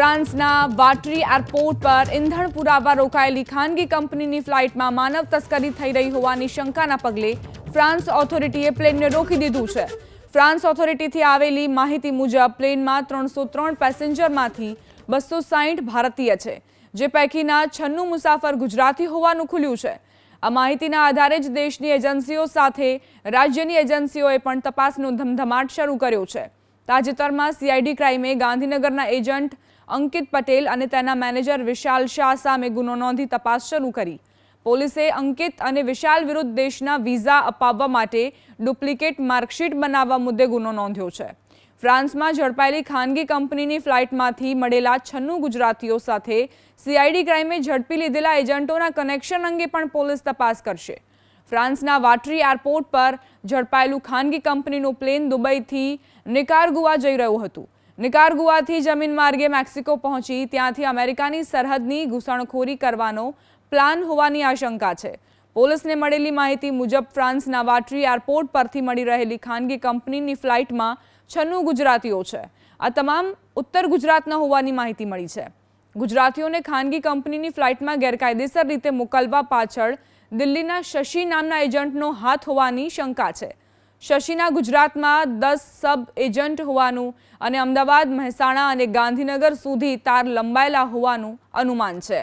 ફ્રાન્સના વાટરી airport પર ઇંધણ પુરાવા રોકાયેલી ખાનગી કંપનીની ફ્લાઇટમાં માનવ તસ્કરી થઈ રહી હોવાની શંકાના પગલે ફ્રાન્સ ઓથોરિટીએ પ્લેનને રોકી દીધું છે. ફ્રાન્સ ઓથોરિટીથી આવેલી માહિતી મુજબ, પ્લેનમાં ત્રણસો ત્રણ પેસેન્જરમાંથી બસો સાહીઠ ભારતીય છે, જે પૈકીના છન્નું મુસાફર ગુજરાતી હોવાનું ખુલ્યું છે. આ માહિતીના આધારે જ દેશની એજન્સીઓ સાથે રાજ્યની એજન્સીઓએ પણ તપાસનો ધમધમાટ શરૂ કર્યો છે. તાજેતરમાં સીઆઈડી ક્રાઇમે ગાંધીનગરના એજન્ટ અંકિત પટેલ અને તેના મેનેજર વિશાલ શાહ સામે ગુનો નોંધી તપાસ શરૂ કરી. પોલીસે અંકિત અને વિશાલ વિરુદ્ધ દેશના વિઝા અપાવવા માટે ડુપ્લિકેટ માર્કશીટ બનાવવા મુદ્દે ગુનો નોંધ્યો છે. ફ્રાન્સમાં ઝડપાયેલી ખાનગી કંપનીની ફ્લાઇટમાંથી મળેલા છન્નું ગુજરાતીઓ સાથે સીઆઈડી ક્રાઇમે ઝડપી લીધેલા એજન્ટોના કનેક્શન અંગે પણ પોલીસ તપાસ કરશે. ફ્રાન્સના વાટરી એરપોર્ટ પર ઝડપાયેલું ખાનગી કંપનીનું પ્લેન દુબઈથી નિકારગુઆ જઈ રહ્યું હતું. નિકારગુઆથી જમીન માર્ગે મેક્સિકો પહોંચી ત્યાંથી અમેરિકાની સરહદની ઘૂસણખોરી કરવાનો પ્લાન હોવાની આશંકા છે. પોલીસને મળેલી માહિતી મુજબ ફ્રાન્સના વાટરી એરપોર્ટ પરથી મળી રહેલી ખાનગી કંપનીની ફ્લાઇટમાં છન્નું ગુજરાતીઓ છે. આ તમામ ઉત્તર ગુજરાતના હોવાની માહિતી મળી છે. ગુજરાતીઓને ખાનગી કંપનીની ફ્લાઇટમાં ગેરકાયદેસર રીતે મોકલવા પાછળ દિલ્હીના શશી નામના એજન્ટનો હાથ હોવાની શંકા છે. શશીના ગુજરાતમાં દસ સબ એજન્ટ હોવાનું અને અમદાવાદ, મહેસાણા અને ગાંધીનગર સુધી તાર લંબાયેલા હોવાનું અનુમાન છે.